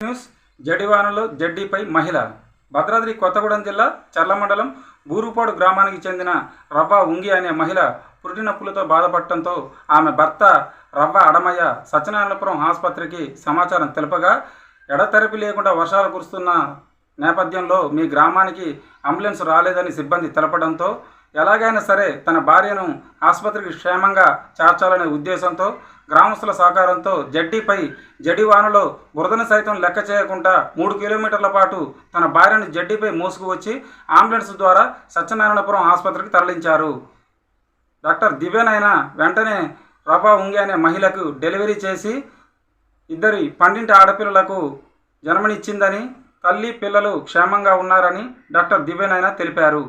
News జడివానలో జడ్డీపై మహిళ. భద్రాద్రి కొత్తగూడెం జిల్లా చర్ల మండలం బూరుపాడు గ్రామానికి చెందిన రవ్వ ఉంగి అనే మహిళ పురిటినొప్పులతో బాధపడటంతో ఆమె భర్త రవ్వ అడమయ్య సత్యనారాయణపురం ఆసుపత్రికి సమాచారం తెలుపగా ఎడతెరపి లేకుండా వర్షాలు కురుస్తున్న నేపథ్యంలో మీ గ్రామానికి అంబులెన్స్ రాలేదని సిబ్బంది తెలపడంతో ఎలాగైనా సరే తన భార్యను ఆసుపత్రికి క్షేమంగా చేర్చాలనే ఉద్దేశంతో గ్రామస్తుల సహకారంతో జడ్డీపై జడివానలో బురదను సైతం లెక్క చేయకుండా మూడు కిలోమీటర్ల పాటు తన భార్యను జడ్డీపై మోసుకువచ్చి అంబులెన్స్ ద్వారా సత్యనారాయణపురం ఆసుపత్రికి తరలించారు. డాక్టర్ దివ్యనైనా వెంటనే రఫా ఉంగి అనే మహిళకు డెలివరీ చేసి ఇద్దరి పండింటి ఆడపిల్లలకు జన్మనిచ్చిందని తల్లి పిల్లలు క్షేమంగా ఉన్నారని డాక్టర్ దివ్యనైనా తెలిపారు.